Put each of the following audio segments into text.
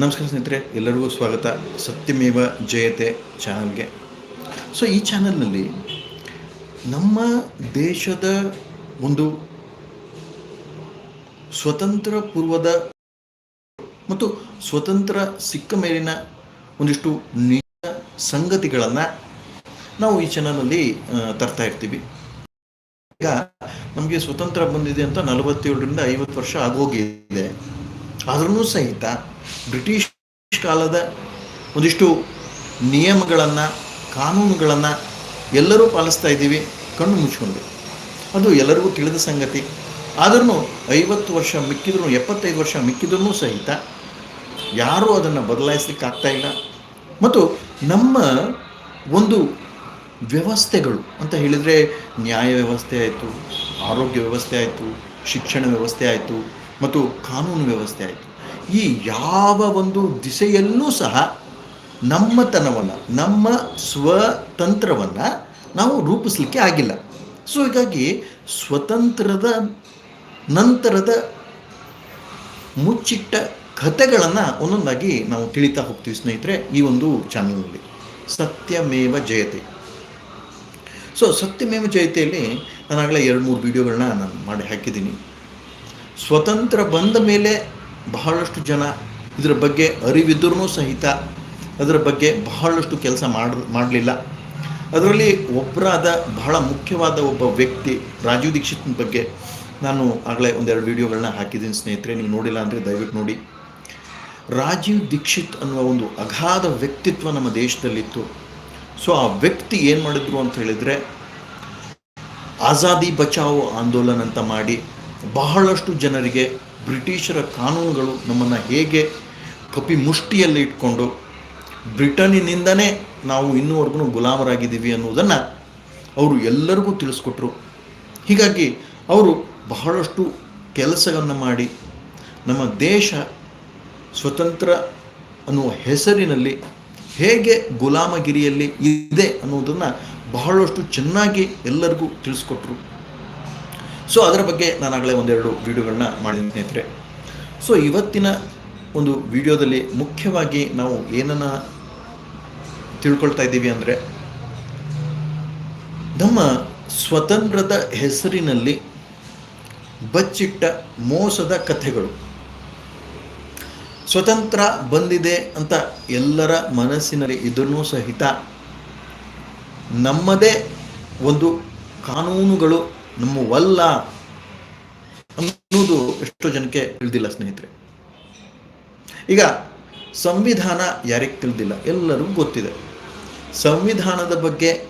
ನಮಸ್ಕಾರ ಸ್ನೇಹಿತರೆ, ಎಲ್ಲರಿಗೂ ಸ್ವಾಗತ. ಸತ್ಯಮೇವ ಜಯತೆ ಚಾನಲ್ಗೆ. ಸೊ ಈ ಚಾನಲ್ನಲ್ಲಿ ನಮ್ಮ ದೇಶದ ಒಂದು ಸ್ವತಂತ್ರ ಪೂರ್ವದ ಮತ್ತು ಸ್ವತಂತ್ರ ಸಿಕ್ಕ ಮೇಲಿನ ಒಂದಿಷ್ಟು ನಿಜ ಸಂಗತಿಗಳನ್ನು ನಾವು ಈ ಚಾನಲ್ನಲ್ಲಿ ತರ್ತಾ ಇರ್ತೀವಿ. ಈಗ ನಮಗೆ ಸ್ವತಂತ್ರ ಬಂದಿದೆ ಅಂತ ನಲವತ್ತೇಳರಿಂದ ಐವತ್ತು ವರ್ಷ ಆಗೋಗಿದೆ. ಆದ್ರೂ ಸಹಿತ ಬ್ರಿಟಿಷ್ ಕಾಲದ ಒಂದಿಷ್ಟು ನಿಯಮಗಳನ್ನು, ಕಾನೂನುಗಳನ್ನು ಎಲ್ಲರೂ ಪಾಲಿಸ್ತಾ ಇದ್ದೀವಿ, ಕಣ್ಣು ಮುಚ್ಕೊಂಡು ಅದು ಎಲ್ಲರಿಗೂ ತಿಳಿದ ಸಂಗತಿ. ಆದ್ರೂ ಐವತ್ತು ವರ್ಷ ಮಿಕ್ಕಿದ್ರು ಎಪ್ಪತ್ತೈದು ವರ್ಷ ಮಿಕ್ಕಿದ್ರೂ ಸಹಿತ ಯಾರೂ ಅದನ್ನು ಬದಲಾಯಿಸ್ಲಿಕ್ಕೆ ಆಗ್ತಾ ಇಲ್ಲ. ಮತ್ತು ನಮ್ಮ ಒಂದು ವ್ಯವಸ್ಥೆಗಳು ಅಂತ ಹೇಳಿದರೆ ನ್ಯಾಯ ವ್ಯವಸ್ಥೆ ಆಯಿತು, ಆರೋಗ್ಯ ವ್ಯವಸ್ಥೆ ಆಯಿತು, ಶಿಕ್ಷಣ ವ್ಯವಸ್ಥೆ ಆಯಿತು, ಮತ್ತು ಕಾನೂನು ವ್ಯವಸ್ಥೆ ಆಯಿತು. ಈ ಯಾವ ಒಂದು ದಿಸೆಯಲ್ಲೂ ಸಹ ನಮ್ಮತನವನ್ನು, ನಮ್ಮ ಸ್ವತಂತ್ರವನ್ನು ನಾವು ರೂಪಿಸಲಿಕ್ಕೆ ಆಗಿಲ್ಲ. ಸೊ ಹೀಗಾಗಿ ಸ್ವತಂತ್ರದ ನಂತರದ ಮುಚ್ಚಿಟ್ಟ ಕಥೆಗಳನ್ನು ಒಂದೊಂದಾಗಿ ನಾವು ತಿಳಿತಾ ಹೋಗ್ತೀವಿ ಸ್ನೇಹಿತರೆ ಈ ಒಂದು ಚಾನಲ್ನಲ್ಲಿ. ಸತ್ಯಮೇವ ಜಯತೆ. ಸೊ ಸತ್ಯಮೇವ ಜಯತೆಯಲ್ಲಿ ನಾನಾಗಲೇ ಎರಡು ಮೂರು ವಿಡಿಯೋಗಳನ್ನ ನಾನು ಮಾಡಿ ಹಾಕಿದ್ದೀನಿ. ಸ್ವತಂತ್ರ ಬಂದ ಮೇಲೆ ಬಹಳಷ್ಟು ಜನ ಇದರ ಬಗ್ಗೆ ಅರಿವಿದ್ರೂ ಸಹಿತ ಅದರ ಬಗ್ಗೆ ಬಹಳಷ್ಟು ಕೆಲಸ ಮಾಡ, ಮಾಡಲಿಲ್ಲ. ಅದರಲ್ಲಿ ಒಬ್ಬರಾದ ಬಹಳ ಮುಖ್ಯವಾದ ಒಬ್ಬ ವ್ಯಕ್ತಿ ರಾಜೀವ್ ದೀಕ್ಷಿತ್ನ ಬಗ್ಗೆ ನಾನು ಆಗಲೇ ಒಂದೆರಡು ವಿಡಿಯೋಗಳನ್ನ ಹಾಕಿದ್ದೀನಿ ಸ್ನೇಹಿತರೆ, ನೀವು ನೋಡಿಲ್ಲ ಅಂದರೆ ದಯವಿಟ್ಟು ನೋಡಿ. ರಾಜೀವ್ ದೀಕ್ಷಿತ್ ಅನ್ನುವ ಒಂದು ಅಗಾಧ ವ್ಯಕ್ತಿತ್ವ ನಮ್ಮ ದೇಶದಲ್ಲಿತ್ತು. ಸೊ ಆ ವ್ಯಕ್ತಿ ಏನು ಮಾಡಿದ್ರು ಅಂತ ಹೇಳಿದರೆ, ಆಜಾದಿ ಬಚಾವೋ ಆಂದೋಲನ ಅಂತ ಮಾಡಿ ಬಹಳಷ್ಟು ಜನರಿಗೆ ಬ್ರಿಟಿಷರ ಕಾನೂನುಗಳು ನಮ್ಮನ್ನು ಹೇಗೆ ಕಪಿ ಮುಷ್ಟಿಯಲ್ಲಿ ಇಟ್ಕೊಂಡು ಬ್ರಿಟನ್ನಿನಿಂದನೇ ನಾವು ಇನ್ನೂವರೆಗೂ ಗುಲಾಮರಾಗಿದ್ದೀವಿ ಅನ್ನೋದನ್ನು ಅವರು ಎಲ್ಲರಿಗೂ ತಿಳಿಸ್ಕೊಟ್ರು. ಹೀಗಾಗಿ ಅವರು ಬಹಳಷ್ಟು ಕೆಲಸಗಳನ್ನು ಮಾಡಿ ನಮ್ಮ ದೇಶ ಸ್ವತಂತ್ರ ಅನ್ನುವ ಹೆಸರಿನಲ್ಲಿ ಹೇಗೆ ಗುಲಾಮಗಿರಿಯಲ್ಲಿ ಇದೆ ಅನ್ನೋದನ್ನು ಬಹಳಷ್ಟು ಚೆನ್ನಾಗಿ ಎಲ್ಲರಿಗೂ ತಿಳಿಸ್ಕೊಟ್ರು. ಸೊ ಅದರ ಬಗ್ಗೆ ನಾನು ಆಗಲೇ ಒಂದೆರಡು ವಿಡಿಯೋಗಳನ್ನ ಮಾಡಿದ್ದೀನಿ ಸ್ನೇಹಿತರೆ. ಸೊ ಇವತ್ತಿನ ಒಂದು ವಿಡಿಯೋದಲ್ಲಿ ಮುಖ್ಯವಾಗಿ ನಾವು ಏನನ್ನ ತಿಳ್ಕೊಳ್ತಾ ಇದ್ದೀವಿ ಅಂದರೆ, ನಮ್ಮ ಸ್ವತಂತ್ರದ ಹೆಸರಿನಲ್ಲಿ ಬಚ್ಚಿಟ್ಟ ಮೋಸದ ಕಥೆಗಳು. ಸ್ವತಂತ್ರ ಬಂದಿದೆ ಅಂತ ಎಲ್ಲರ ಮನಸ್ಸಿನಲ್ಲಿ ಇದನ್ನೂ ಸಹಿತ ನಮ್ಮದೇ ಒಂದು ಕಾನೂನುಗಳು ನಮ್ಮವಲ್ಲ ಅನ್ನೋದು ಎಷ್ಟೋ ಜನಕ್ಕೆ ತಿಳಿದಿಲ್ಲ ಸ್ನೇಹಿತರೆ. ಈಗ ಸಂವಿಧಾನ ಯಾರಿಗೆ ತಿಳಿದಿಲ್ಲ? ಎಲ್ಲರಿಗೂ ಗೊತ್ತಿದೆ. ಸಂವಿಧಾನದ ಬಗ್ಗೆ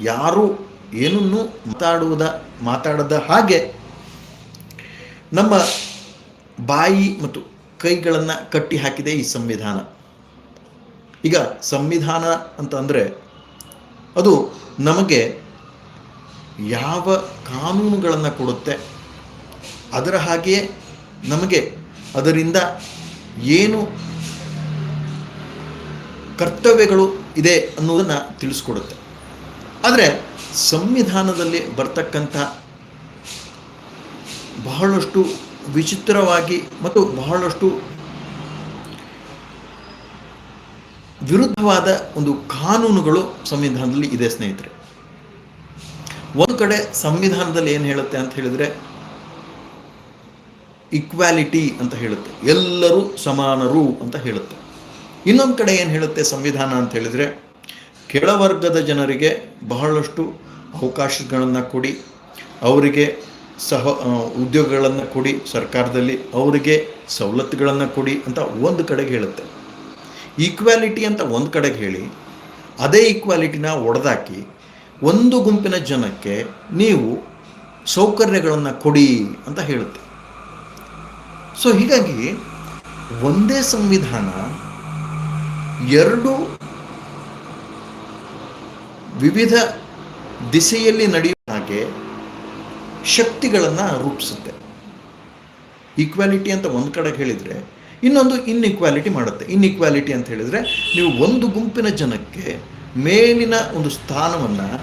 ಯಾರು ಏನನ್ನೂ ಮಾತಾಡುವುದ, ಮಾತಾಡದ ಹಾಗೆ ನಮ್ಮ ಬಾಯಿ ಮತ್ತು ಕೈಗಳನ್ನು ಕಟ್ಟಿ ಹಾಕಿದೆ ಈ ಸಂವಿಧಾನ. ಈಗ ಸಂವಿಧಾನ ಅಂತ ಅದು ನಮಗೆ ಯಾವ ಕಾನೂನುಗಳನ್ನು ಕೊಡುತ್ತೆ? ಅದರ ಹಾಗೆಯೇ ನಮಗೆ ಅದರಿಂದ ಏನು ಕರ್ತವ್ಯಗಳು ಇದೆ ಅನ್ನೋದನ್ನು ತಿಳಿಸ್ಕೊಡುತ್ತೆ. ಆದರೆ ಸಂವಿಧಾನದಲ್ಲಿ ಬರ್ತಕ್ಕಂಥ ಬಹಳಷ್ಟು ವಿಚಿತ್ರವಾಗಿ ಮತ್ತು ಬಹಳಷ್ಟು ವಿರುದ್ಧವಾದ ಒಂದು ಕಾನೂನುಗಳು ಸಂವಿಧಾನದಲ್ಲಿ ಇದೆ ಸ್ನೇಹಿತರೆ. ಒಂದು ಕಡೆ ಸಂವಿಧಾನದಲ್ಲಿ ಏನು ಹೇಳುತ್ತೆ ಅಂತ ಹೇಳಿದ್ರೆ ಇಕ್ವಾಲಿಟಿ ಅಂತ ಹೇಳುತ್ತೆ. ಎಲ್ಲರೂ ಸಮಾನರು ಅಂತ ಹೇಳುತ್ತೆ. ಇನ್ನೊಂದು ಕಡೆ ಏನು ಹೇಳುತ್ತೆ ಸಂವಿಧಾನ ಅಂತ ಹೇಳಿದರೆ ಕೆಳವರ್ಗದ ಜನರಿಗೆ ಬಹಳಷ್ಟು ಅವಕಾಶಗಳನ್ನು ಕೊಡಿ, ಅವರಿಗೆ ಸಹ ಉದ್ಯೋಗಗಳನ್ನು ಕೊಡಿ, ಸರ್ಕಾರದಲ್ಲಿ ಅವರಿಗೆ ಸವಲತ್ತುಗಳನ್ನು ಕೊಡಿ ಅಂತ ಒಂದು ಕಡೆಗೆ ಹೇಳುತ್ತೆ. ಈಕ್ವಾಲಿಟಿ ಅಂತ ಒಂದು ಕಡೆಗೆ ಹೇಳಿ, ಅದೇ ಈಕ್ವಾಲಿಟಿನ ಒಡೆದಾಕಿ ಒಂದು ಗುಂಪಿನ ಜನಕ್ಕೆ ನೀವು ಸೌಕರ್ಯಗಳನ್ನು ಕೊಡಿ ಅಂತ ಹೇಳುತ್ತೆ. ಸೊ ಹೀಗಾಗಿ ಒಂದೇ ಸಂವಿಧಾನ ಎರಡು ವಿವಿಧ ದಿಸೆಯಲ್ಲಿ ನಡೆಯುವ ಹಾಗೆ ಶಕ್ತಿಗಳನ್ನು ರೂಪಿಸುತ್ತೆ. ಈಕ್ವಾಲಿಟಿ ಅಂತ ಒಂದು ಕಡೆ ಹೇಳಿದರೆ ಇನ್ನೊಂದು ಇನ್ಇಕ್ವಾಲಿಟಿ ಮಾಡುತ್ತೆ. ಇನ್ಇಕ್ವಾಲಿಟಿ ಅಂತ ಹೇಳಿದರೆ ನೀವು ಒಂದು ಗುಂಪಿನ ಜನಕ್ಕೆ ಮೇಲಿನ ಒಂದು ಸ್ಥಾನವನ್ನು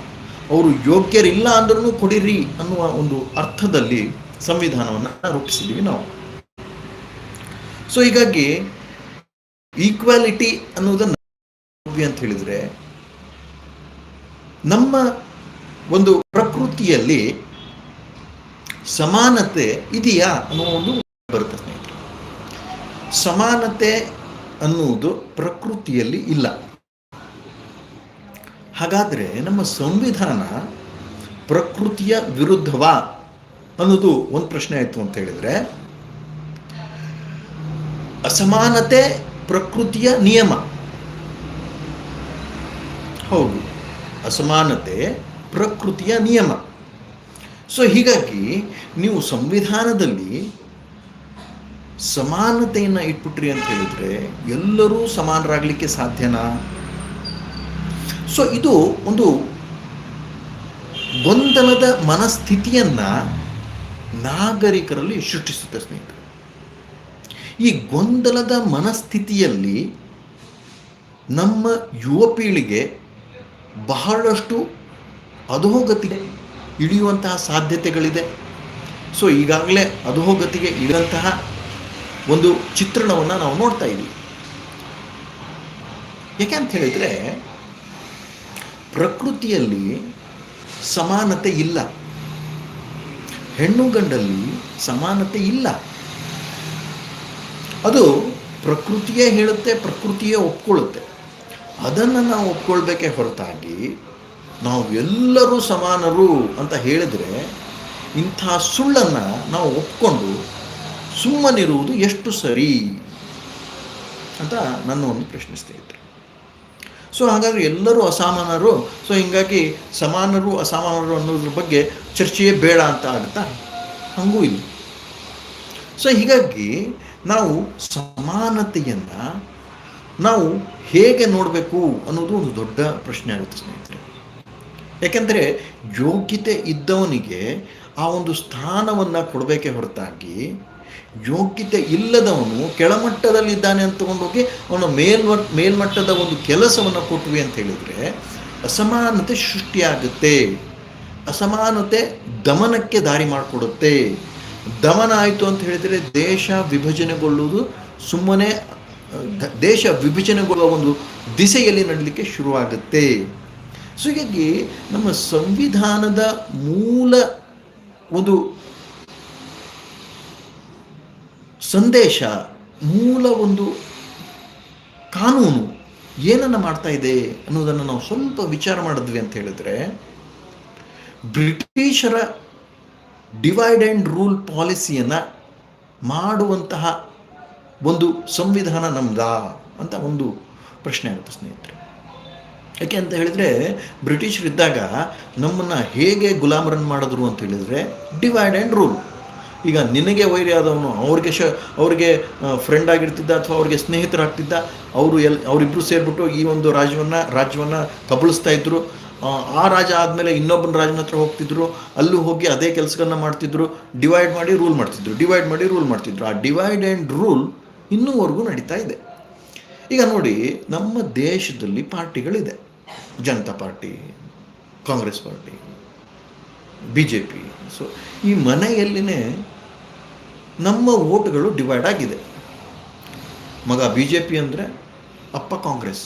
ಅವರು ಯೋಗ್ಯರಿಲ್ಲ ಅಂದ್ರೂ ಕೊಡಿರಿ ಅನ್ನುವ ಒಂದು ಅರ್ಥದಲ್ಲಿ ಸಂವಿಧಾನವನ್ನು ರೂಪಿಸಿದ್ದೀವಿ ನಾವು. ಸೊ ಹೀಗಾಗಿ ಈಕ್ವಾಲಿಟಿ ಅನ್ನುವುದನ್ನ ಅಂತ ಹೇಳಿದ್ರೆ, ನಮ್ಮ ಒಂದು ಪ್ರಕೃತಿಯಲ್ಲಿ ಸಮಾನತೆ ಇದೆಯಾ ಅನ್ನೋ ಒಂದು ಬರುತ್ತೆ ಸ್ನೇಹಿತರೆ. ಸಮಾನತೆ ಅನ್ನುವುದು ಪ್ರಕೃತಿಯಲ್ಲಿ ಇಲ್ಲ. ಹಾಗಾದರೆ ನಮ್ಮ ಸಂವಿಧಾನ ಪ್ರಕೃತಿಯ ವಿರುದ್ಧವಾ ಅನ್ನೋದು ಒಂದು ಪ್ರಶ್ನೆ ಆಯಿತು ಅಂತ ಹೇಳಿದರೆ, ಅಸಮಾನತೆ ಪ್ರಕೃತಿಯ ನಿಯಮ. ಹೌದು, ಅಸಮಾನತೆ ಪ್ರಕೃತಿಯ ನಿಯಮ. ಸೊ ಹೀಗಾಗಿ ನೀವು ಸಂವಿಧಾನದಲ್ಲಿ ಸಮಾನತೆಯನ್ನು ಇಟ್ಬಿಟ್ರಿ ಅಂತ ಹೇಳಿದರೆ ಎಲ್ಲರೂ ಸಮಾನರಾಗಲಿಕ್ಕೆ ಸಾಧ್ಯನಾ? ಸೊ ಇದು ಒಂದು ಗೊಂದಲದ ಮನಸ್ಥಿತಿಯನ್ನ ನಾಗರಿಕರಲ್ಲಿ ಸೃಷ್ಟಿಸುತ್ತೆ ಸ್ನೇಹಿತರು. ಈ ಗೊಂದಲದ ಮನಸ್ಥಿತಿಯಲ್ಲಿ ನಮ್ಮ ಯುವ ಪೀಳಿಗೆ ಬಹಳಷ್ಟು ಅಧೋಗತಿಗೆ ಇಳಿಯುವಂತಹ ಸಾಧ್ಯತೆಗಳಿದೆ. ಸೊ ಈಗಾಗಲೇ ಅಧೋಗತಿಗೆ ಇಳಿದಂತಹ ಒಂದು ಚಿತ್ರಣವನ್ನು ನಾವು ನೋಡ್ತಾ ಇದ್ದೀವಿ. ಯಾಕೆ ಅಂತ ಹೇಳಿದರೆ ಪ್ರಕೃತಿಯಲ್ಲಿ ಸಮಾನತೆ ಇಲ್ಲ. ಹೆಣ್ಣು ಗಂಡಲ್ಲಿ ಸಮಾನತೆ ಇಲ್ಲ. ಅದು ಪ್ರಕೃತಿಯೇ ಹೇಳುತ್ತೆ, ಪ್ರಕೃತಿಯೇ ಒಪ್ಕೊಳ್ಳುತ್ತೆ. ಅದನ್ನು ನಾವು ಒಪ್ಕೊಳ್ಬೇಕೇ ಹೊರತಾಗಿ ನಾವು ಎಲ್ಲರೂ ಸಮಾನರು ಅಂತ ಹೇಳಿದರೆ ಇಂಥ ಸುಳ್ಳನ್ನು ನಾವು ಒಪ್ಕೊಂಡು ಸುಮ್ಮನಿರುವುದು ಎಷ್ಟು ಸರಿ ಅಂತ ನನ್ನ ಒಂದು ಪ್ರಶ್ನಿಸ್ತಾ ಸ್ನೇಹಿತರೆ ಸೊ ಹಾಗಾದರೆ ಎಲ್ಲರೂ ಅಸಮಾನರು ಸೊ ಹೀಗಾಗಿ ಸಮಾನರು, ಅಸಮಾನರು ಅನ್ನೋದ್ರ ಬಗ್ಗೆ ಚರ್ಚೆಯೇ ಬೇಡ ಅಂತ ಆಗುತ್ತಾ? ಹಂಗೂ ಇಲ್ಲ. ಸೊ ಹೀಗಾಗಿ ನಾವು ಸಮಾನತೆಯನ್ನು ನಾವು ಹೇಗೆ ನೋಡಬೇಕು ಅನ್ನೋದು ಒಂದು ದೊಡ್ಡ ಪ್ರಶ್ನೆ ಆಗುತ್ತೆ ಸ್ನೇಹಿತರೆ. ಯಾಕೆಂದರೆ ಯೋಗ್ಯತೆ ಇದ್ದವನಿಗೆ ಆ ಒಂದು ಸ್ಥಾನವನ್ನು ಕೊಡಬೇಕೆ ಹೊರತಾಗಿ ಯೋಗ್ಯತೆ ಇಲ್ಲದವನು ಕೆಳಮಟ್ಟದಲ್ಲಿದ್ದಾನೆ ಅಂತ ತಗೊಂಡೋಗಿ ಅವನ ಮೇಲ್ವ ಮೇಲ್ಮಟ್ಟದ ಒಂದು ಕೆಲಸವನ್ನು ಕೊಟ್ವಿ ಅಂತ ಹೇಳಿದರೆ ಅಸಮಾನತೆ ಸೃಷ್ಟಿಯಾಗುತ್ತೆ. ಅಸಮಾನತೆ ದಮನಕ್ಕೆ ದಾರಿ ಮಾಡಿಕೊಡುತ್ತೆ. ದಮನ ಆಯಿತು ಅಂತ ಹೇಳಿದರೆ ದೇಶ ವಿಭಜನೆಗೊಳ್ಳುವುದು ಸುಮ್ಮನೆ ದೇಶ ವಿಭಜನೆಗೊಳ್ಳುವ ಒಂದು ದಿಸೆಯಲ್ಲಿ ನಡಲಿಕ್ಕೆ ಶುರುವಾಗುತ್ತೆ. ಸೊ ಹೀಗಾಗಿ ನಮ್ಮ ಸಂವಿಧಾನದ ಮೂಲ ಒಂದು ಸಂದೇಶ, ಮೂಲ ಒಂದು ಕಾನೂನು ಏನನ್ನು ಮಾಡ್ತಾ ಇದೆ ಅನ್ನೋದನ್ನು ನಾವು ಸ್ವಲ್ಪ ವಿಚಾರ ಮಾಡಿದ್ವಿ ಅಂತ ಹೇಳಿದ್ರೆ, ಬ್ರಿಟಿಷರ ಡಿವೈಡ್ ಆ್ಯಂಡ್ ರೂಲ್ ಪಾಲಿಸಿಯನ್ನು ಮಾಡುವಂತಹ ಒಂದು ಸಂವಿಧಾನ ನಮ್ದಾ ಅಂತ ಒಂದು ಪ್ರಶ್ನೆ ಆಗುತ್ತೆ ಸ್ನೇಹಿತರೆ. ಯಾಕೆ ಅಂತ ಹೇಳಿದರೆ, ಬ್ರಿಟಿಷರಿದ್ದಾಗ ನಮ್ಮನ್ನು ಹೇಗೆ ಗುಲಾಮರನ್ನು ಮಾಡಿದ್ರು ಅಂತ ಹೇಳಿದರೆ ಡಿವೈಡ್ ಆ್ಯಂಡ್ ರೂಲ್ ಈಗ ನಿನಗೆ ವೈರಿ ಆದವನು ಅವ್ರಿಗೆ ಶ ಅವ್ರಿಗೆ ಫ್ರೆಂಡ್ ಆಗಿರ್ತಿದ್ದ ಅಥವಾ ಅವ್ರಿಗೆ ಸ್ನೇಹಿತರಾಗ್ತಿದ್ದ ಅವರು ಎಲ್ ಅವರಿಬ್ಬರು ಸೇರಿಬಿಟ್ಟು ಈ ಒಂದು ರಾಜ್ಯವನ್ನು ರಾಜ್ಯವನ್ನು ಕಬಳಿಸ್ತಾ ಇದ್ದರು ಆ ರಾಜ ಆದಮೇಲೆ ಇನ್ನೊಬ್ಬನ ರಾಜನ ಹತ್ರ ಹೋಗ್ತಿದ್ರು. ಅಲ್ಲೂ ಹೋಗಿ ಅದೇ ಕೆಲಸಗಳನ್ನ ಮಾಡ್ತಿದ್ರು. ಡಿವೈಡ್ ಮಾಡಿ ರೂಲ್ ಮಾಡ್ತಿದ್ರು. ಡಿವೈಡ್ ಮಾಡಿ ರೂಲ್ ಮಾಡ್ತಿದ್ರು. ಆ ಡಿವೈಡ್ ಆ್ಯಂಡ್ ರೂಲ್ ಇನ್ನೂವರೆಗೂ ನಡೀತಾ ಇದೆ. ಈಗ ನೋಡಿ, ನಮ್ಮ ದೇಶದಲ್ಲಿ ಪಾರ್ಟಿಗಳಿದೆ. Janata party, Congress party B J P so ಈ ಮನೆಯಲ್ಲಿನೇ ನಮ್ಮ ಓಟ್ಗಳು ಡಿವೈಡ್ ಆಗಿದೆ. ಮಗ ಬಿ ಜೆ ಪಿ ಅಂದರೆ ಅಪ್ಪ ಕಾಂಗ್ರೆಸ್,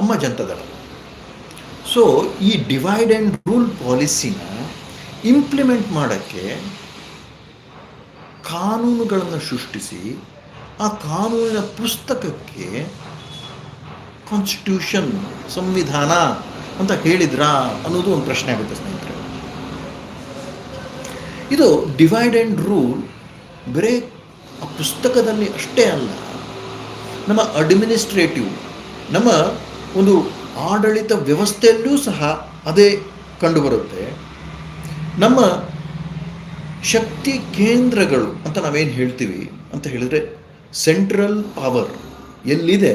ಅಮ್ಮ ಜನತಾದಳ. ಸೊ ಈ ಡಿವೈಡ್ ಆ್ಯಂಡ್ ರೂಲ್ ಪಾಲಿಸಿನ ಇಂಪ್ಲಿಮೆಂಟ್ ಮಾಡೋಕ್ಕೆ ಕಾನೂನುಗಳನ್ನು ಸೃಷ್ಟಿಸಿ, ಆ ಕಾನೂನಿನ ಪುಸ್ತಕಕ್ಕೆ ಕಾನ್ಸ್ಟಿಟ್ಯೂಷನ್ ಸಂವಿಧಾನ ಅಂತ ಹೇಳಿದ್ರಾ ಅನ್ನೋದು ಒಂದು ಪ್ರಶ್ನೆ ಆಗುತ್ತೆ ಸ್ನೇಹಿತರೆ. ಇದು ಡಿವೈಡ್ ಆ್ಯಂಡ್ ರೂಲ್ ಬರೀ ಆ ಪುಸ್ತಕದಲ್ಲಿ ಅಷ್ಟೇ ಅಲ್ಲ. ನಮ್ಮ ಅಡ್ಮಿನಿಸ್ಟ್ರೇಟಿವ್ ನಮ್ಮ ಒಂದು ಆಡಳಿತ ವ್ಯವಸ್ಥೆಯಲ್ಲೂ ಸಹ ಅದೇ ಕಂಡುಬರುತ್ತೆ. ನಮ್ಮ ಶಕ್ತಿ ಕೇಂದ್ರಗಳು ಅಂತ ನಾವೇನು ಹೇಳ್ತೀವಿ ಅಂತ ಹೇಳಿದರೆ ಸೆಂಟ್ರಲ್ ಪವರ್ ಎಲ್ಲಿದೆ?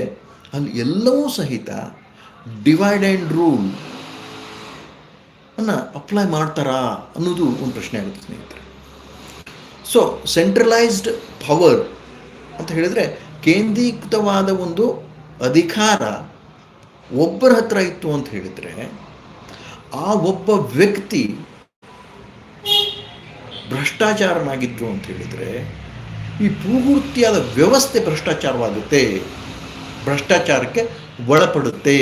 ಅಲ್ಲಿ ಎಲ್ಲವೂ ಸಹಿತ ಡಿವೈಡ್ ಆ್ಯಂಡ್ ರೂಲ್ ಅನ್ನು ಅಪ್ಲೈ ಮಾಡ್ತಾರಾ ಅನ್ನೋದು ಒಂದು ಪ್ರಶ್ನೆ ಆಗುತ್ತೆ ಸ್ನೇಹಿತರೆ. ಸೊ ಸೆಂಟ್ರಲೈಸ್ಡ್ ಪವರ್ ಅಂತ ಹೇಳಿದರೆ ಕೇಂದ್ರೀಕೃತವಾದ ಒಂದು ಅಧಿಕಾರ ಒಬ್ಬರ ಹತ್ರ ಇತ್ತು ಅಂತ ಹೇಳಿದರೆ ಆ ಒಬ್ಬ ವ್ಯಕ್ತಿ ಭ್ರಷ್ಟಾಚಾರನಾಗಿದ್ದು ಅಂತ ಹೇಳಿದರೆ ಈ ಪೂರ್ತಿಯಾದ ವ್ಯವಸ್ಥೆ ಭ್ರಷ್ಟಾಚಾರವಾಗುತ್ತೆ, ಭ್ರಷ್ಟಾಚಾರಕ್ಕೆ ಒಳಪಡುತ್ತೆ.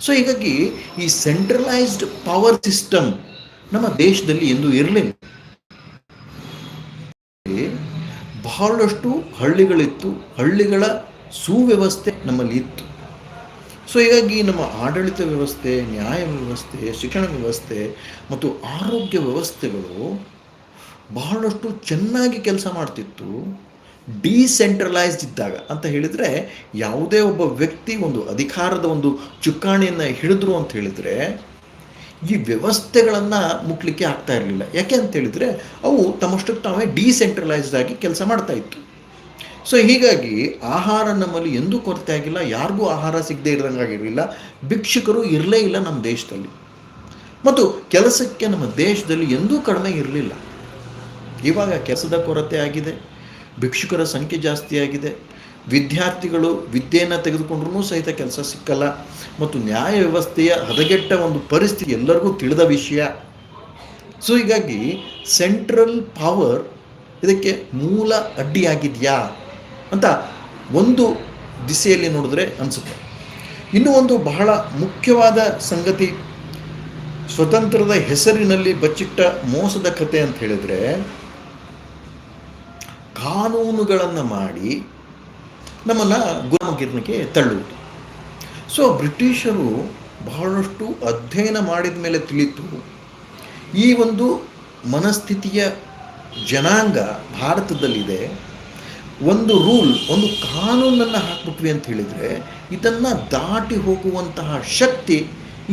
ಸೊ ಹೀಗಾಗಿ ಈ ಸೆಂಟ್ರಲೈಸ್ಡ್ ಪವರ್ ಸಿಸ್ಟಮ್ ನಮ್ಮ ದೇಶದಲ್ಲಿ ಎಂದೂ ಇರಲಿಲ್ಲ. ಬಹಳಷ್ಟು ಹಳ್ಳಿಗಳಿತ್ತು, ಹಳ್ಳಿಗಳ ಸುವ್ಯವಸ್ಥೆ ನಮ್ಮಲ್ಲಿ ಇತ್ತು. ಸೊ ಹೀಗಾಗಿ ನಮ್ಮ ಆಡಳಿತ ವ್ಯವಸ್ಥೆ, ನ್ಯಾಯ ವ್ಯವಸ್ಥೆ, ಶಿಕ್ಷಣ ವ್ಯವಸ್ಥೆ ಮತ್ತು ಆರೋಗ್ಯ ವ್ಯವಸ್ಥೆಗಳು ಬಹಳಷ್ಟು ಚೆನ್ನಾಗಿ ಕೆಲಸ ಮಾಡ್ತಿತ್ತು. ಡಿಸೆಂಟ್ರಲೈಸ್ಡ್ ಇದ್ದಾಗ ಅಂತ ಹೇಳಿದರೆ ಯಾವುದೇ ಒಬ್ಬ ವ್ಯಕ್ತಿ ಒಂದು ಅಧಿಕಾರದ ಒಂದು ಚುಕ್ಕಾಣಿಯನ್ನು ಹಿಡಿದ್ರು ಅಂತ ಹೇಳಿದರೆ ಈ ವ್ಯವಸ್ಥೆಗಳನ್ನು ಮುಟ್ಲಿಕ್ಕೆ ಆಗ್ತಾ ಇರಲಿಲ್ಲ. ಯಾಕೆ ಅಂತ ಹೇಳಿದರೆ ಅವು ತಮ್ಮಷ್ಟಕ್ಕೆ ತಾವೇ ಡಿಸೆಂಟ್ರಲೈಸ್ಡ್ ಆಗಿ ಕೆಲಸ ಮಾಡ್ತಾ ಇತ್ತು. ಸೊ ಹೀಗಾಗಿ ಆಹಾರ ನಮ್ಮಲ್ಲಿ ಎಂದೂ ಕೊರತೆ ಆಗಿಲ್ಲ, ಯಾರಿಗೂ ಆಹಾರ ಸಿಗದೆ ಇರೋಂಗಾಗಿರಲಿಲ್ಲ ಭಿಕ್ಷುಕರು ಇರಲೇ ಇಲ್ಲ ನಮ್ಮ ದೇಶದಲ್ಲಿ. ಮತ್ತು ಕೆಲಸಕ್ಕೆ ನಮ್ಮ ದೇಶದಲ್ಲಿ ಎಂದೂ ಕಡಿಮೆ ಇರಲಿಲ್ಲ. ಇವಾಗ ಕೆಲಸದ ಕೊರತೆ ಆಗಿದೆ. ಭಿಕ್ಷುಕರ ಸಂಖ್ಯೆ ಜಾಸ್ತಿ ಆಗಿದೆ. ವಿದ್ಯಾರ್ಥಿಗಳು ವಿದ್ಯೆಯನ್ನು ತೆಗೆದುಕೊಂಡ್ರೂ ಸಹಿತ ಕೆಲಸ ಸಿಕ್ಕಲ್ಲ. ಮತ್ತು ನ್ಯಾಯ ವ್ಯವಸ್ಥೆಯ ಹದಗೆಟ್ಟ ಒಂದು ಪರಿಸ್ಥಿತಿ ಎಲ್ಲರಿಗೂ ತಿಳಿದ ವಿಷಯ. ಸೊ ಹೀಗಾಗಿ ಸೆಂಟ್ರಲ್ ಪವರ್ ಇದಕ್ಕೆ ಮೂಲ ಅಡ್ಡಿಯಾಗಿದೆಯಾ ಅಂತ ಒಂದು ದಿಸೆಯಲ್ಲಿ ನೋಡಿದ್ರೆ ಅನಿಸುತ್ತೆ. ಇನ್ನೂ ಒಂದು ಬಹಳ ಮುಖ್ಯವಾದ ಸಂಗತಿ, ಸ್ವತಂತ್ರದ ಹೆಸರಿನಲ್ಲಿ ಬಚ್ಚಿಟ್ಟ ಮೋಸದ ಕತೆ ಅಂತ ಹೇಳಿದ್ರೆ ಕಾನೂನುಗಳನ್ನು ಮಾಡಿ ನಮ್ಮನ್ನು ಗುಲಾಮಗಿರ್ನಕ್ಕೆ ತಳ್ಳುವುದು. ಸೊ ಬ್ರಿಟಿಷರು ಬಹಳಷ್ಟು ಅಧ್ಯಯನ ಮಾಡಿದ ಮೇಲೆ ತಿಳಿತು, ಈ ಒಂದು ಮನಸ್ಥಿತಿಯ ಜನಾಂಗ ಭಾರತದಲ್ಲಿದೆ. ಒಂದು ರೂಲ್, ಒಂದು ಕಾನೂನನ್ನು ಹಾಕ್ಬಿಟ್ವಿ ಅಂತ ಹೇಳಿದರೆ, ಇದನ್ನು ದಾಟಿ ಹೋಗುವಂತಹ ಶಕ್ತಿ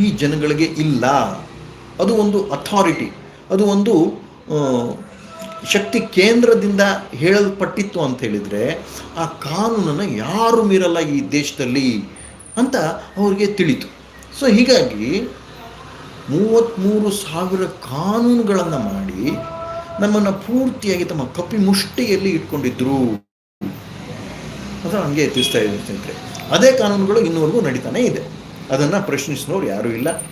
ಈ ಜನಗಳಿಗೆ ಇಲ್ಲ. ಅದು ಒಂದು ಅಥಾರಿಟಿ, ಅದು ಒಂದು ಶಕ್ತಿ ಕೇಂದ್ರದಿಂದ ಹೇಳಲ್ಪಟ್ಟಿತ್ತು ಅಂತ ಹೇಳಿದರೆ ಆ ಕಾನೂನನ್ನು ಯಾರು ಮೀರಲ್ಲ ಈ ದೇಶದಲ್ಲಿ ಅಂತ ಅವ್ರಿಗೆ ತಿಳಿತು. ಸೊ ಹೀಗಾಗಿ ಮೂವತ್ತ್ಮೂರು ಸಾವಿರ ಕಾನೂನುಗಳನ್ನು ಮಾಡಿ ನಮ್ಮನ್ನು ಪೂರ್ತಿಯಾಗಿ ತಮ್ಮ ಕಪಿ ಮುಷ್ಟಿಯಲ್ಲಿ ಇಟ್ಕೊಂಡಿದ್ರು. ಅಂತ ನನಗೆ ತಿಳಿಸ್ತಾ ಇದ್ದೀನಿ ಅದೇ ಕಾನೂನುಗಳು ಇನ್ನುವರೆಗೂ ನಡೀತಾನೆ ಇದೆ. ಅದನ್ನು ಪ್ರಶ್ನಿಸಿದವ್ರು ಯಾರೂ ಇಲ್ಲ.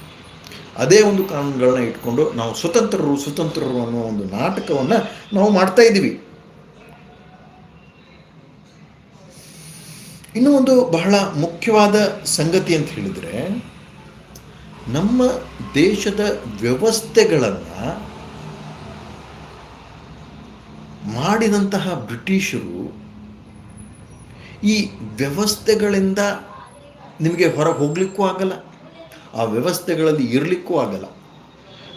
ಅದೇ ಒಂದು ಕಾನೂನುಗಳನ್ನ ಇಟ್ಕೊಂಡು ನಾವು ಸ್ವತಂತ್ರರು ಸ್ವತಂತ್ರರು ಅನ್ನೋ ಒಂದು ನಾಟಕವನ್ನು ನಾವು ಮಾಡ್ತಾ ಇದ್ದೀವಿ. ಇನ್ನೂ ಒಂದು ಬಹಳ ಮುಖ್ಯವಾದ ಸಂಗತಿ ಅಂತ ಹೇಳಿದರೆ, ನಮ್ಮ ದೇಶದ ವ್ಯವಸ್ಥೆಗಳನ್ನು ಮಾಡಿದಂತಹ ಬ್ರಿಟಿಷರು ಈ ವ್ಯವಸ್ಥೆಗಳಿಂದ ನಿಮಗೆ ಹೊರಗೆ ಹೋಗ್ಲಿಕ್ಕೂ ಆಗಲ್ಲ. ಆ ವ್ಯವಸ್ಥೆಗಳಲ್ಲಿ ಇರಲಿಕ್ಕೂ ಆಗಲ್ಲ.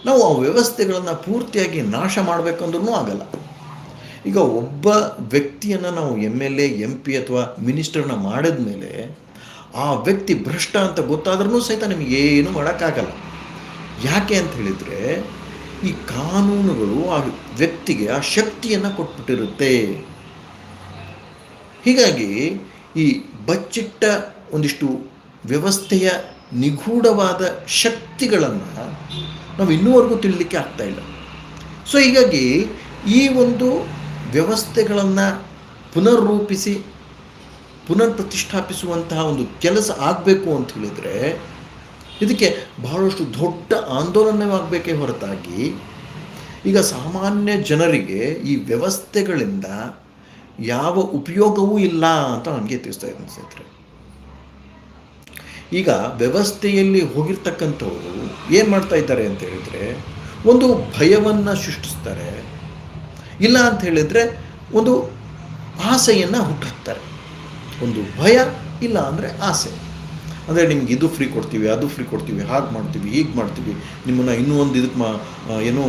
ನಾವು ಆ ವ್ಯವಸ್ಥೆಗಳನ್ನು ಪೂರ್ತಿಯಾಗಿ ನಾಶ ಮಾಡಬೇಕಂದ್ರೂ ಆಗಲ್ಲ. ಈಗ ಒಬ್ಬ ವ್ಯಕ್ತಿಯನ್ನು ನಾವು M L A M P ಅಥವಾ ಮಿನಿಸ್ಟರ್ನ ಮಾಡಿದ ಮೇಲೆ ಆ ವ್ಯಕ್ತಿ ಭ್ರಷ್ಟ ಅಂತ ಗೊತ್ತಾದ್ರೂ ಸಹಿತ ನಿಮಗೇನು ಮಾಡೋಕ್ಕಾಗಲ್ಲ. ಯಾಕೆ ಅಂತ ಹೇಳಿದರೆ ಈ ಕಾನೂನುಗಳು ಆ ವ್ಯಕ್ತಿಗೆ ಆ ಶಕ್ತಿಯನ್ನು ಕೊಟ್ಬಿಟ್ಟಿರುತ್ತೆ. ಹೀಗಾಗಿ ಈ ಬಚ್ಚಿಟ್ಟ ಒಂದಿಷ್ಟು ವ್ಯವಸ್ಥೆಯ ನಿಗೂಢವಾದ ಶಕ್ತಿಗಳನ್ನು ನಾವು ಇನ್ನೂವರೆಗೂ ತಿಳಲಿಕ್ಕೆ ಆಗ್ತಾ ಇಲ್ಲ. ಸೊ ಹೀಗಾಗಿ ಈ ಒಂದು ವ್ಯವಸ್ಥೆಗಳನ್ನು ಪುನರ್ರೂಪಿಸಿ ಪುನರ್ ಪ್ರತಿಷ್ಠಾಪಿಸುವಂತಹ ಒಂದು ಕೆಲಸ ಆಗಬೇಕು ಅಂತ ಹೇಳಿದರೆ, ಇದಕ್ಕೆ ಬಹಳಷ್ಟು ದೊಡ್ಡ ಆಂದೋಲನವಾಗಬೇಕೇ ಹೊರತಾಗಿ, ಈಗ ಸಾಮಾನ್ಯ ಜನರಿಗೆ ಈ ವ್ಯವಸ್ಥೆಗಳಿಂದ ಯಾವ ಉಪಯೋಗವೂ ಇಲ್ಲ ಅಂತ ನನಗೆ ತಿಳಿಸ್ತಾ ಇದ್ದೀನಿ ಸ್ನೇಹಿತರೆ. ಈಗ ವ್ಯವಸ್ಥೆಯಲ್ಲಿ ಹೋಗಿರ್ತಕ್ಕಂಥವರು ಏನು ಮಾಡ್ತಾ ಇದ್ದಾರೆ ಅಂತ ಹೇಳಿದರೆ, ಒಂದು ಭಯವನ್ನು ಸೃಷ್ಟಿಸ್ತಾರೆ. ಇಲ್ಲ ಅಂತ ಹೇಳಿದರೆ, ಒಂದು ಆಸೆಯನ್ನು ಹುಟ್ಟುತ್ತಾರೆ ಒಂದು ಭಯ ಇಲ್ಲ ಅಂದರೆ ಆಸೆ. ಅಂದರೆ ನಿಮ್ಗೆ ಇದು ಫ್ರೀ ಕೊಡ್ತೀವಿ, ಅದು ಫ್ರೀ ಕೊಡ್ತೀವಿ, ಹಾಗೆ ಮಾಡ್ತೀವಿ, ಹೀಗೆ ಮಾಡ್ತೀವಿ, ನಿಮ್ಮನ್ನು ಇನ್ನೂ ಒಂದು ಇದಕ್ಕೆ ಮಾ ಏನೋ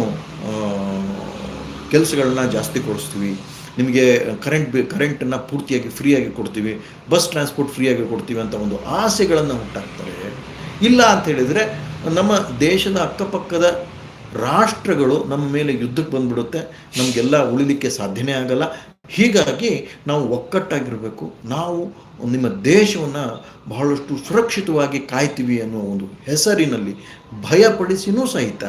ಕೆಲಸಗಳನ್ನ ಜಾಸ್ತಿ ಕೊಡಿಸ್ತೀವಿ. ನಿಮಗೆ ಕರೆಂಟ್ ಬಿ ಕರೆಂಟನ್ನು ಪೂರ್ತಿಯಾಗಿ ಫ್ರೀಯಾಗಿ ಕೊಡ್ತೀವಿ ಬಸ್ ಟ್ರಾನ್ಸ್ಪೋರ್ಟ್ ಫ್ರೀಯಾಗಿ ಕೊಡ್ತೀವಿ ಅಂತ ಒಂದು ಆಸೆಗಳನ್ನು ಹುಟ್ಟಾಕ್ತಾರೆ ಇಲ್ಲ ಅಂತ ಹೇಳಿದರೆ ನಮ್ಮ ದೇಶದ ಅಕ್ಕಪಕ್ಕದ ರಾಷ್ಟ್ರಗಳು ನಮ್ಮ ಮೇಲೆ ಯುದ್ಧಕ್ಕೆ ಬಂದ್ಬಿಡುತ್ತೆ, ನಮಗೆಲ್ಲ ಉಳಿಲಿಕ್ಕೆ ಸಾಧ್ಯನೇ ಆಗಲ್ಲ. ಹೀಗಾಗಿ ನಾವು ಒಕ್ಕಟ್ಟಾಗಿರಬೇಕು, ನಾವು ನಿಮ್ಮ ದೇಶವನ್ನು ಬಹಳಷ್ಟು ಸುರಕ್ಷಿತವಾಗಿ ಕಾಯ್ತೀವಿ ಅನ್ನೋ ಒಂದು ಹೆಸರಿನಲ್ಲಿ ಭಯಪಡಿಸಿನೂ ಸಹಿತ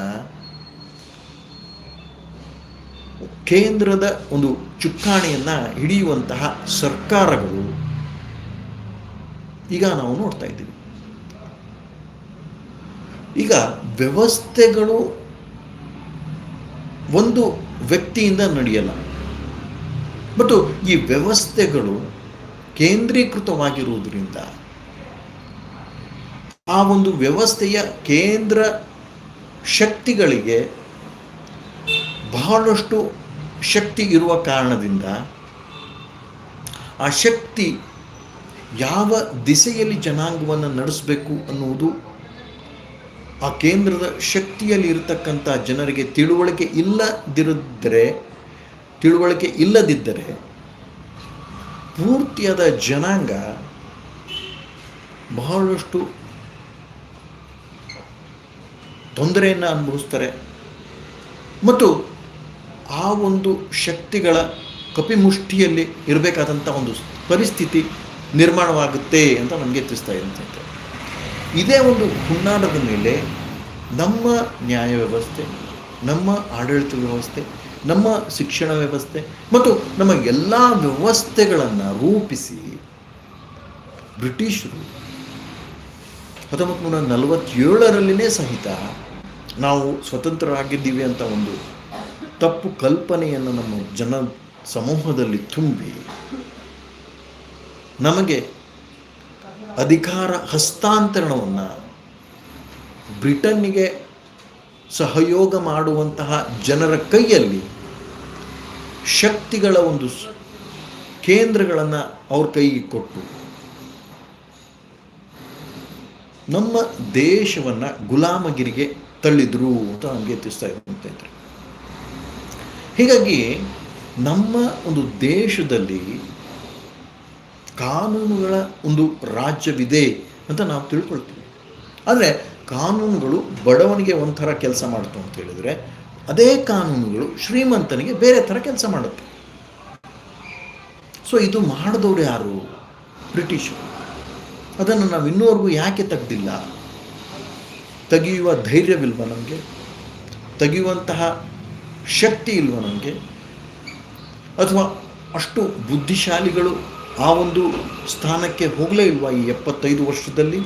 ಕೇಂದ್ರದ ಒಂದು ಚುಕ್ಕಾಣಿಯನ್ನು ಹಿಡಿಯುವಂತಹ ಸರ್ಕಾರಗಳು ಈಗ ನಾವು ನೋಡ್ತಾ ಇದ್ದೀವಿ. ಈಗ ವ್ಯವಸ್ಥೆಗಳು ಒಂದು ವ್ಯಕ್ತಿಯಿಂದ ನಡೆಯಲ್ಲ. ಮತ್ತು ಈ ವ್ಯವಸ್ಥೆಗಳು ಕೇಂದ್ರೀಕೃತವಾಗಿರುವುದರಿಂದ ಆ ಒಂದು ವ್ಯವಸ್ಥೆಯ ಕೇಂದ್ರ ಶಕ್ತಿಗಳಿಗೆ ಬಹಳಷ್ಟು ಶಕ್ತಿ ಇರುವ ಕಾರಣದಿಂದ ಆ ಶಕ್ತಿ ಯಾವ ದಿಸೆಯಲ್ಲಿ ಜನಾಂಗವನ್ನು ನಡೆಸಬೇಕು ಅನ್ನುವುದು ಆ ಕೇಂದ್ರದ ಶಕ್ತಿಯಲ್ಲಿ ಇರತಕ್ಕಂಥ ಜನರಿಗೆ ತಿಳುವಳಿಕೆ ಇಲ್ಲದಿರಿದ್ದರೆ ತಿಳುವಳಿಕೆ ಇಲ್ಲದಿದ್ದರೆ ಪೂರ್ತಿಯಾದ ಜನಾಂಗ ಬಹಳಷ್ಟು ತೊಂದರೆಯನ್ನು ಅನುಭವಿಸ್ತಾರೆ. ಮತ್ತು ಆ ಒಂದು ಶಕ್ತಿಗಳ ಕಪಿಮುಷ್ಟಿಯಲ್ಲಿ ಇರಬೇಕಾದಂಥ ಒಂದು ಪರಿಸ್ಥಿತಿ ನಿರ್ಮಾಣವಾಗುತ್ತೆ ಅಂತ ನಮಗೆ ತಿಳಿಸ್ತಾ ಇರುತ್ತೆ ಇದೇ ಒಂದು ಹುನ್ನಾರದ ಮೇಲೆ ನಮ್ಮ ನ್ಯಾಯ ವ್ಯವಸ್ಥೆ, ನಮ್ಮ ಆಡಳಿತ ವ್ಯವಸ್ಥೆ, ನಮ್ಮ ಶಿಕ್ಷಣ ವ್ಯವಸ್ಥೆ ಮತ್ತು ನಮ್ಮ ಎಲ್ಲ ವ್ಯವಸ್ಥೆಗಳನ್ನು ರೂಪಿಸಿ ಬ್ರಿಟಿಷರು ಹತ್ತೊಂಬತ್ತು ನೂರ ನಲವತ್ತೇಳರಲ್ಲಿನೇ ಸಹಿತ ನಾವು ಸ್ವತಂತ್ರರಾಗಿದ್ದೀವಿ ಅಂತ ಒಂದು ತಪ್ಪು ಕಲ್ಪನೆಯನ್ನು ನಮ್ಮ ಜನ ಸಮೂಹದಲ್ಲಿ ತುಂಬಿ ನಮಗೆ ಅಧಿಕಾರ ಹಸ್ತಾಂತರಣವನ್ನು ಬ್ರಿಟನ್ನಿಗೆ ಸಹಯೋಗ ಮಾಡುವಂತಹ ಜನರ ಕೈಯಲ್ಲಿ ಶಕ್ತಿಗಳ ಒಂದು ಕೇಂದ್ರಗಳನ್ನು ಅವ್ರ ಕೈಗೆ ಕೊಟ್ಟು ನಮ್ಮ ದೇಶವನ್ನು ಗುಲಾಮಗಿರಿಗೆ ತಳ್ಳಿದ್ರು ಅಂತ ನಮಗೆ ತಿಳಿಸ್ತಾ ಇದ್ದಾರೆ ಹೀಗಾಗಿ ನಮ್ಮ ಒಂದು ದೇಶದಲ್ಲಿ ಕಾನೂನುಗಳ ಒಂದು ರಾಜ್ಯವಿದೆ ಅಂತ ನಾವು ತಿಳ್ಕೊಳ್ತೀವಿ. ಆದರೆ ಕಾನೂನುಗಳು ಬಡವನಿಗೆ ಒಂಥರ ಕೆಲಸ ಮಾಡ್ತು ಅಂತ ಹೇಳಿದರೆ ಅದೇ ಕಾನೂನುಗಳು ಶ್ರೀಮಂತನಿಗೆ ಬೇರೆ ಥರ ಕೆಲಸ ಮಾಡುತ್ತೆ. ಸೊ ಇದು ಮಾಡಿದವರು ಯಾರು? ಬ್ರಿಟಿಷರು. ಅದನ್ನು ನಾವು ಇನ್ನೂವರೆಗೂ ಯಾಕೆ ತೆಗೆದಿಲ್ಲ? ತೆಗೆಯುವ ಧೈರ್ಯವಿಲ್ವ ನಮಗೆ? ತೆಗೆಯುವಂತಹ ಶಕ್ತಿ ಇಲ್ವ ನನಗೆ ಅಥವಾ ಅಷ್ಟು ಬುದ್ಧಿಶಾಲಿಗಳು ಆ ಒಂದು ಸ್ಥಾನಕ್ಕೆ ಹೋಗಲೇ ಇಲ್ವಾ ಈ ಎಪ್ಪತ್ತೈದು ವರ್ಷದಲ್ಲಿ?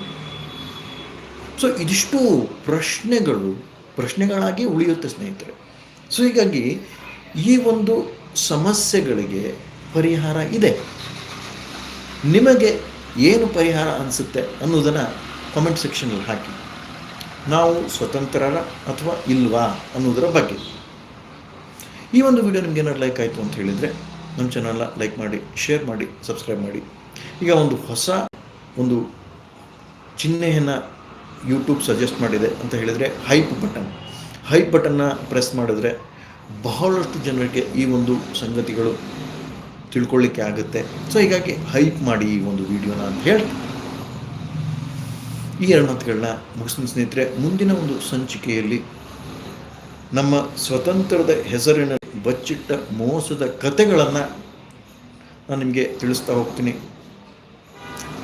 ಸೊ ಇದಿಷ್ಟು ಪ್ರಶ್ನೆಗಳು, ಪ್ರಶ್ನೆಗಳಾಗಿ ಉಳಿಯುತ್ತೆ ಸ್ನೇಹಿತರೆ. ಸೊ ಹೀಗಾಗಿ ಈ ಒಂದು ಸಮಸ್ಯೆಗಳಿಗೆ ಪರಿಹಾರ ಇದೆ. ನಿಮಗೆ ಏನು ಪರಿಹಾರ ಅನಿಸುತ್ತೆ ಅನ್ನೋದನ್ನು ಕಾಮೆಂಟ್ ಸೆಕ್ಷನಲ್ಲಿ ಹಾಕಿ. ನಾವು ಸ್ವತಂತ್ರರ ಅಥವಾ ಇಲ್ವಾ ಅನ್ನೋದರ ಬಗ್ಗೆ. ಈ ಒಂದು ವಿಡಿಯೋ ನಿಮ್ಗೆ ಏನಾದ್ರು ಲೈಕ್ ಆಯಿತು ಅಂತ ಹೇಳಿದರೆ ನಮ್ಮ ಚಾನಲ್ನ ಲೈಕ್ ಮಾಡಿ ಶೇರ್ ಮಾಡಿ ಸಬ್ಸ್ಕ್ರೈಬ್ ಮಾಡಿ. ಈಗ ಒಂದು ಹೊಸ ಒಂದು ಚಿಹ್ನೆಯನ್ನು ಯೂಟ್ಯೂಬ್ ಸಜೆಸ್ಟ್ ಮಾಡಿದೆ ಅಂತ ಹೇಳಿದರೆ ಹೈಪ್ ಬಟನ್ ಹೈಪ್ ಬಟನ್ನ ಪ್ರೆಸ್ ಮಾಡಿದ್ರೆ ಬಹಳಷ್ಟು ಜನರಿಗೆ ಈ ಒಂದು ಸಂಗತಿಗಳು ತಿಳ್ಕೊಳ್ಳಿಕ್ಕೆ ಆಗುತ್ತೆ. ಸೊ ಹೀಗಾಗಿ ಹೈಪ್ ಮಾಡಿ ಈ ಒಂದು ವಿಡಿಯೋನ ಅಂತ ಹೇಳಿ ಈ ಎರಡು ಮಾತುಗಳನ್ನ ಮುಗಿಸ್ತೀನಿ ಸ್ನೇಹಿತರೆ. ಮುಂದಿನ ಒಂದು ಸಂಚಿಕೆಯಲ್ಲಿ ನಮ್ಮ ಸ್ವತಂತ್ರದ ಹೆಸರಿನ ಬಚ್ಚಿಟ್ಟ ಮೋಸದ ಕಥೆಗಳನ್ನು ನಾನು ನಿಮಗೆ ತಿಳಿಸ್ತಾ ಹೋಗ್ತೀನಿ.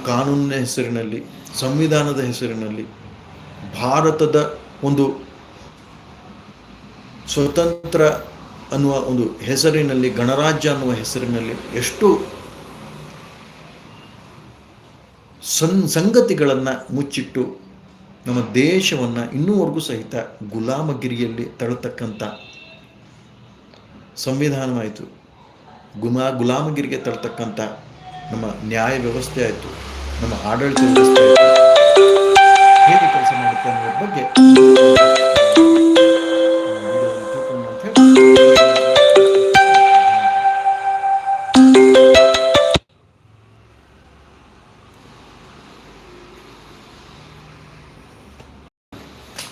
ಕಾನೂನಿನ ಹೆಸರಿನಲ್ಲಿ, ಸಂವಿಧಾನದ ಹೆಸರಿನಲ್ಲಿ, ಭಾರತದ ಒಂದು ಸ್ವತಂತ್ರ ಅನ್ನುವ ಒಂದು ಹೆಸರಿನಲ್ಲಿ, ಗಣರಾಜ್ಯ ಅನ್ನುವ ಹೆಸರಿನಲ್ಲಿ ಎಷ್ಟು ಸನ್ ಸಂಗತಿಗಳನ್ನು ಮುಚ್ಚಿಟ್ಟು ನಮ್ಮ ದೇಶವನ್ನು ಇನ್ನೂವರೆಗೂ ಸಹಿತ ಗುಲಾಮಗಿರಿಯಲ್ಲಿ ತಳ್ಳತಕ್ಕಂಥ ಸಂವಿಧಾನವಾಯಿತು. ಗುಮಾ ಗುಲಾಮಗಿರಿಗೆ ತಳ್ತಕ್ಕಂಥ ನಮ್ಮ ನ್ಯಾಯ ವ್ಯವಸ್ಥೆ ಆಯಿತು. ನಮ್ಮ ಆಡಳಿತ ವ್ಯವಸ್ಥೆ ಹೇಗೆ ಕೆಲಸ ಮಾಡುತ್ತೆ ಅನ್ನೋದ್ರ ಬಗ್ಗೆ